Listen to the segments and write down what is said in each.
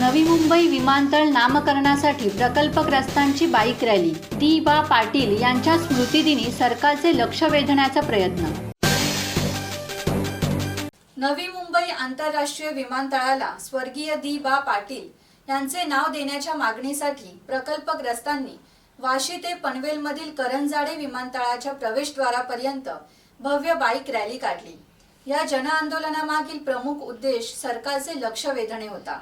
नवी मुंबई विमानतळ नामकरणासाठी प्रकल्पग्रस्तांची bike rally. दी बा पाटील यांच्या स्मृतिदिनी सरकारचे लक्ष वेधण्याचा प्रयत्न. नवी मुंबई आंतरराष्ट्रीय विमानतळाला स्वर्गीय दी बा पाटील यांचे नाव देण्याच्या मागणीसाठी प्रकल्पग्रस्तांनी वाशी ते पनवेलमधील करंजाडे विमानतळाच्या प्रवेशद्वारापर्यंत भव्य बाईक रॅली काढली. या जनआंदोलनामागील प्रमुख उद्देश सरकारचे लक्ष वेधणे होता.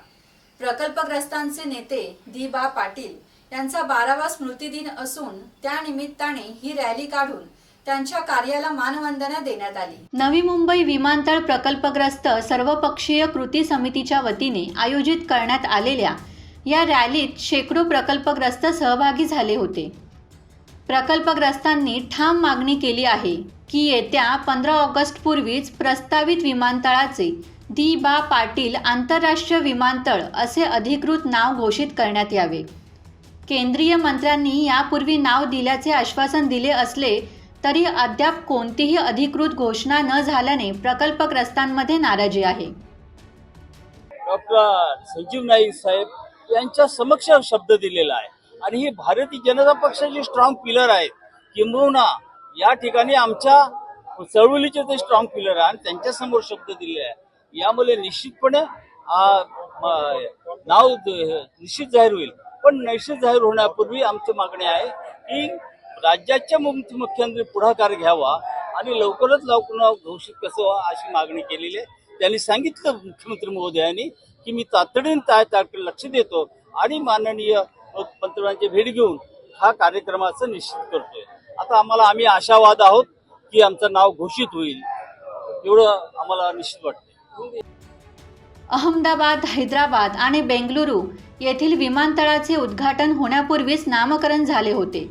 प्रकल्पग्रस्तांचे नेते दिबा पाटील यांचा बारावा स्मृतिदिन असून त्या निमित्ताने ही रॅली काढून त्यांच्या कार्याला मानवंदना देण्यात आली. नवी मुंबई विमानतळ प्रकल्पग्रस्त सर्वपक्षीय कृती समितीच्या वतीने आयोजित करण्यात आलेल्या या रॅलीत शेकडो प्रकल्पग्रस्त सहभागी झाले होते. प्रकल्पग्रस्तांनी ठाम मागणी केली आहे की येत्या पंधरा ऑगस्ट पूर्वीच प्रस्तावित विमानतळाचे दी बा पाटील आंतरराष्ट्रीय विमानतळ असे अधिकृत नाव घोषित करण्यात यावे. केंद्रीय मंत्र्यांनी यापूर्वी नाव दिल्याचे आश्वासन दिले असले तरी अद्याप कोणतीही अधिकृत घोषणा न झाल्याने प्रकल्पग्रस्तांमध्ये नाराजी आहे. डॉक्टर संजीव नाईक साहेब यांच्या समक्ष शब्द दिलेला आहे. आणि ही भारतीय जनता पक्षाची स्ट्रॉंग पिलर आहेत किंबहुना या ठिकाणी आमच्या चळवळीचे ते स्ट्रॉंग पिलर आहे. आणि त्यांच्यासमोर शब्द दिले आहे. यामुळे निश्चितपणे नाव निश्चित जाहीर होईल. पण निश्चित जाहीर होण्यापूर्वी आमची मागणी आहे की राज्याच्या मुख्य- मुख्यमंत्री पुढाकार घ्यावा आणि लवकरच लवकर नाव घोषित कसं व्हा अशी मागणी केलेली आहे. त्यांनी सांगितलं मुख्यमंत्री महोदयांनी की मी तातडीने त्या तारखेला लक्ष देतो आणि माननीय पंतप्रधानांची भेट घेऊन हा कार्यक्रमाचं निश्चित करतोय. आता आम्हाला आम्ही आशावाद आहोत की आमचं नाव घोषित होईल. एवढं आम्हाला निश्चित वाटतं. अहमदाबाद हैदराबाद आणि बेंगलुरू येथील विमानतळाचे उद्घाटन होण्यापूर्वीच नामकरण झाले होते.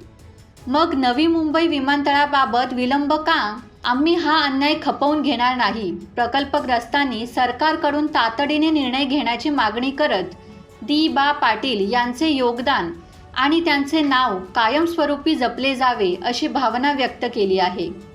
मग नवी मुंबई विमानतळाबाबत विलंब का? आम्ही हा अन्याय खपवून घेणार नाही. प्रकल्पग्रस्तांनी सरकारकडून तातडीने निर्णय घेण्याची मागणी करत दी बा. पाटील यांचे योगदान आणि त्यांचे नाव कायमस्वरूपी जपले जावे अशी भावना व्यक्त केली आहे.